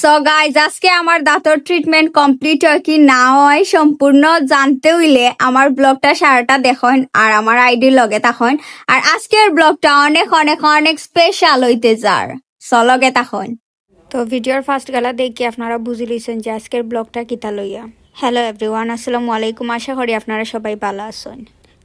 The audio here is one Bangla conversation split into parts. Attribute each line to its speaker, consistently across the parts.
Speaker 1: সো গাইজ আজকে আমার দাঁতর ট্রিটমেন্ট কমপ্লিট হয় কি না হয় সম্পূর্ণ জানতে হইলে আমার ব্লগটা সারাটা দেখুন আর আমার আইডির লগে তখন আর আজকের ব্লগটা অনেক অনেক অনেক স্পেশাল হইতে যার। লগে তখন তো ভিডিওর ফার্স্ট গেলা দেখি আপনারা বুঝি লইছেন যে আজকের ব্লগটা কিতা লইয়া। হ্যালো এভরিওয়ান আসসালামু আলাইকুম। আশা করি আপনারা সবাই ভালো আছেন।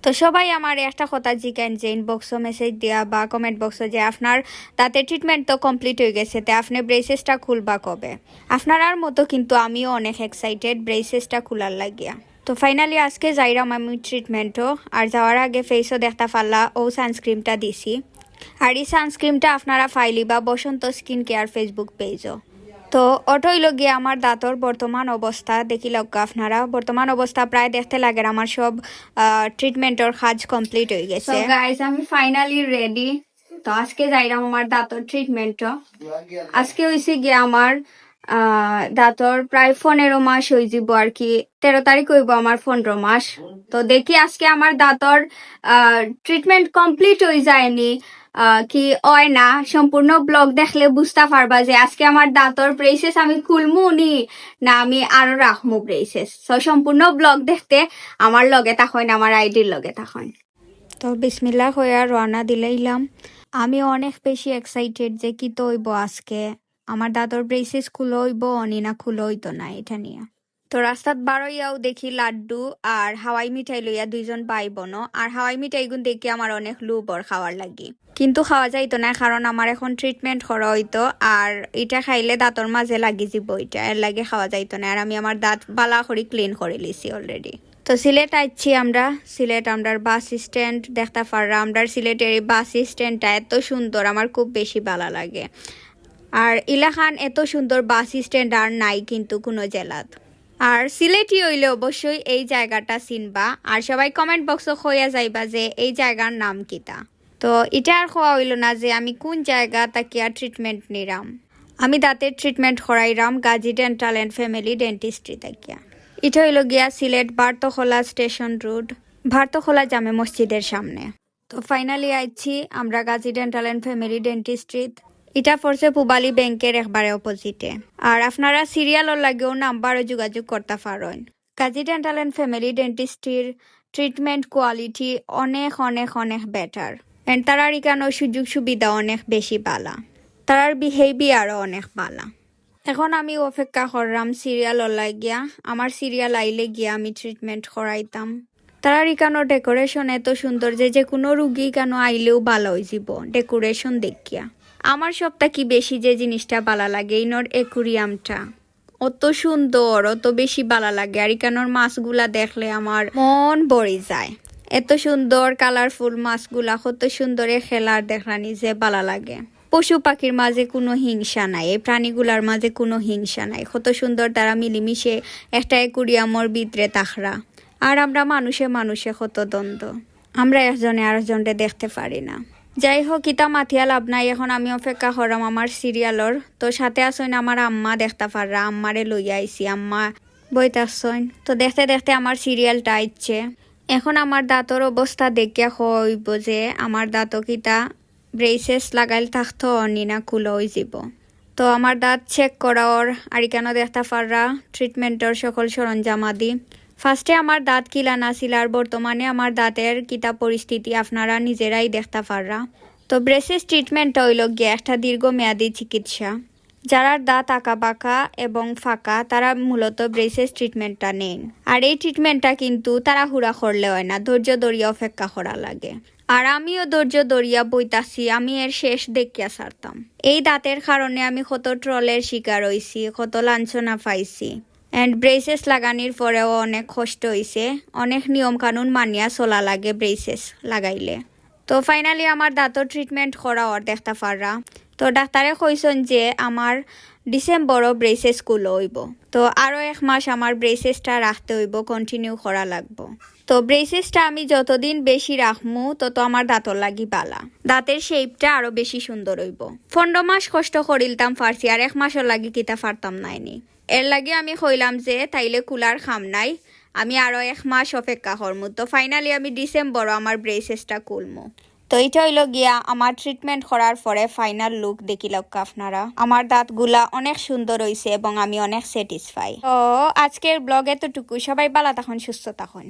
Speaker 1: তো সবাই আমার একটা কথা জিকেন যে ইনবক্সও মেসেজ দেওয়া বা কমেন্ট বক্সে যে আপনার দাঁতের ট্রিটমেন্ট তো কমপ্লিট হয়ে গেছে, তে আপনি ব্রেসেসটা খুলবা কবে? আপনার মতো কিন্তু আমিও অনেক এক্সাইটেড ব্রেসেসটা খোলার লাগিয়া। তো ফাইনালি আজকে যাইরাম আমি ট্রিটমেন্টও আর যাওয়ার আগে ফেসও দেখতে পারলা ও সানস্ক্রিনটা দিছি। আর এই সানস্ক্রিনটা আপনারা ফাইলি বা বসন্ত স্কিন কেয়ার ফেসবুক পেজও তো অটোই গিয়ে আমার দাঁতর বর্তমান অবস্থা দেখি লোক আপনারা। বর্তমান অবস্থা প্রায় দেখতে লাগে আমার সব ট্রিটমেন্টর কাজ কমপ্লিট হয়ে গেছে। গাইস আমি ফাইনালি রেডি তো আজকে যাইলাম আমার দাঁতর ট্রিটমেন্ট আজকে হয়েছে গিয়ে আমার আহ, দাঁতর প্রায় পনেরো মাস হয়ে যাব আর কি। তেরো তারিখ হইব আমার পনেরো মাস। তো দেখি আজকে আমার দাঁতর ট্রিটমেন্ট কমপ্লিট হয়ে যায়নি। কি হয় না সম্পূর্ণ ব্লগ দেখলে বুঝতে পারবা যে আজকে আমার দাঁতর ব্রেসেস আমি খুলমু নি না আমি আরও রাখমু ব্রেসেস তো সম্পূর্ণ ব্লগ দেখতে আমার লগে তখন আমার আইডির লগে তখন তো বিসমিল্লা হইয়া রওনা দিলাইলাম আমি অনেক বেশি এক্সাইটেড যে কি তো হইব আজকে। আমার দাদর ব্রেসেস খুলো হইব অনি না এটা নিয়ে। তো রাস্তাত বারোইয়াও দেখি লাড্ডু আর হাওয়াই মিঠাই লইয়া দুইজন ভাই বোন আর হাওয়াই মিঠাইগুন দেখি আমার অনেক লুবর খাওয়ার লাগি। কিন্তু খাওয়া যাইতো না, কারণ আমার এখন ট্রিটমেন্ট করা হইতো, আর এটা খাইলে দাঁতর মাঝে লাগি যাব এটা, এর লাগে খাওয়া যাইতো না, আর আমি আমার দাঁত বালা করে ক্লিন করে লিছি অলরেডি তো সিলেট আইছি আমরা, সিলেট আমরার বাস স্ট্যান্ড দেখতে পাররা আমরার সিলেটের এই বাস স্ট্যান্ডটা এত সুন্দর, আমার খুব বেশি ভালো লাগে। আর ইলাখান এত সুন্দর বাস স্ট্যান্ড আর নাই কিন্তু কোনো জেলাত। আর সিলেটি হইলে অবশ্যই এই জায়গাটা চিনবা। আর সবাই কমেন্ট বক্সও হইয়া যাইবা যে এই জায়গার নাম কিতা। তো এটা আর খোয়া হইল না যে আমি কোন জায়গা তাকিয়া ট্রিটমেন্ট নিরাম। আমি দাঁতের treatment করাইরাম Gazi dental and family dentistry তাকিয়া এটা হইল গিয়া সিলেট ভারতখোলা স্টেশন রোড ভারতখোলা জামে মসজিদের সামনে। তো ফাইনালি আইছি, আমরা গাজী ডেন্টাল অ্যান্ড ফ্যামিলি ডেন্টিস্ট্রিত এটা পড়ছে পুবালি ব্যাংকের একবারে অপোজিটে আর আপনারা সিরিয়ালর লাগেও নাম্বারও যোগাযোগ করতে পারেন। কাজী ডেন্টাল অ্যান্ড ফ্যামিলি ডেন্টিস্ট্রির ট্রিটমেন্ট কোয়ালিটি অনেক অনেক অনেক বেটার এন্ড তারার ইকানো সুযোগ সুবিধা অনেক বেশি বালা তারার বিহেভিয়ারও অনেক বালা এখন আমি অপেক্ষা করলাম সিরিয়াল ওলাই গিয়া আমার সিরিয়াল আইলে গিয়া আমি ট্রিটমেন্ট করাইতাম। তারার ইকানো ডেকোরেশন এত সুন্দর যে যে কোনো রুগী কেন আইলেও ভালো হয়ে যাব ডেকোরেশন দেখিয়া। আমার সবটা কি বেশি যে জিনিসটা ভালো লাগে? ইনোর একুরিয়ামটা। অত সুন্দর, অত বেশি ভালো লাগে। আর ইকানোর মাছগুলা দেখলে আমার মন ভরে যায়। এত সুন্দর কালারফুল মাছগুলা, কত সুন্দর খেলার দেখলানি যে ভালো লাগে। পশু পাখির মাঝে কোনো হিংসা নাই, এই প্রাণীগুলার মাঝে কোনো হিংসা নাই। কত সুন্দর তারা মিলিমিশে একটা একুরিয়ামর ভিতরে তাখরা। আর আমরা মানুষে মানুষে কত দ্বন্দ্ব। আমরা একজনে আরেকজনকে দেখতে পারি না। যাই হোক ইতা মাথিয়া লাভ নাই। এখন আমি অপেক্ষা করাম আমার সিরিয়ালর তো সাথে আসইন আমার আম্মা দেখতে পাররা আম্মারে লইয়া আইছি। আম্মা বইতে আসইন তো দেখতে দেখতে আমার সিরিয়ালটা আইচ্ছে এখন আমার দাঁতর অবস্থা দেখিয়া হইব যে আমার দাঁত কিতা ব্রেসেস লাগাইল থাকতো অনি না খুলো হয়ে যাব। তো আমার দাঁত চেক করার আর কেন দেখতে পাররা ট্রিটমেন্টর সকল সরঞ্জাম আদি ফার্স্টে আমার দাঁত কিলা নাছিল আর বর্তমানে আমার দাঁতের কিতা পরিস্থিতি আপনারা নিজেরাই দেখতে পাররা। তো ব্রেসেস ট্রিটমেন্টটা হইল গিয়ে একটা দীর্ঘমেয়াদী চিকিৎসা। যারা দাঁত আঁকা বাঁকা এবং ফাঁকা, তারা মূলত ব্রেসেস ট্রিটমেন্টটা নেন। আর এই ট্রিটমেন্টটা কিন্তু তারা হুড়া করলে হয় না, ধৈর্য ধরিয়া অপেক্ষা করা লাগে। আর আমিও ধৈর্য দরিয়া বইতাছি, আমি এর শেষ দেখিয়া সারতাম। এই দাঁতের কারণে আমি কত ট্রলের শিকার হইছি কত লাঞ্ছনা পাইছি। অ্যান্ড ব্রেসেস লাগানির পরেও অনেক কষ্ট হইছে। অনেক নিয়ম কানুন মানিয়া চলা লাগে ব্রেসেস লাগাইলে। তো ফাইনালি আমার দাঁতর ট্রিটমেন্ট করা ওর দেখতে পাররা তো ডাক্তারে কইসন যে আমার ডিসেম্বরও ব্রেসেস খুলো হইব। তো আরও এক মাস আমার ব্রেসেসটা রাখতে হইব কন্টিনিউ করা লাগবো। তো ব্রেসেসটা আমি যতদিন বেশি রাখমু, তত আমার দাঁতর লাগি বালা। দাঁতের শেপটা আরও বেশি সুন্দর হইব। পনেরো মাস কষ্ট করিলতাম ফার্সি আর এক মাসের লাগি কিতা ফারতাম নাইনি এর লাগে আমি কইলাম যে তাইলে কুলার খাম নাই। আমি আরও এক মাস অপেক্ষা করমু। তো ফাইনালি আমি ডিসেম্বর আমার ব্রেসেসটা কুলমু তো এটা হইল গিয়া আমার ট্রিটমেন্ট করার পরে ফাইনাল লুক দেখি লোক আপনারা। আমার দাঁতগুলা অনেক সুন্দর হয়েছে এবং আমি অনেক স্যাটিসফাই তো আজকের ব্লগে তো টুকু সবাই বালা তখন সুস্থ তখন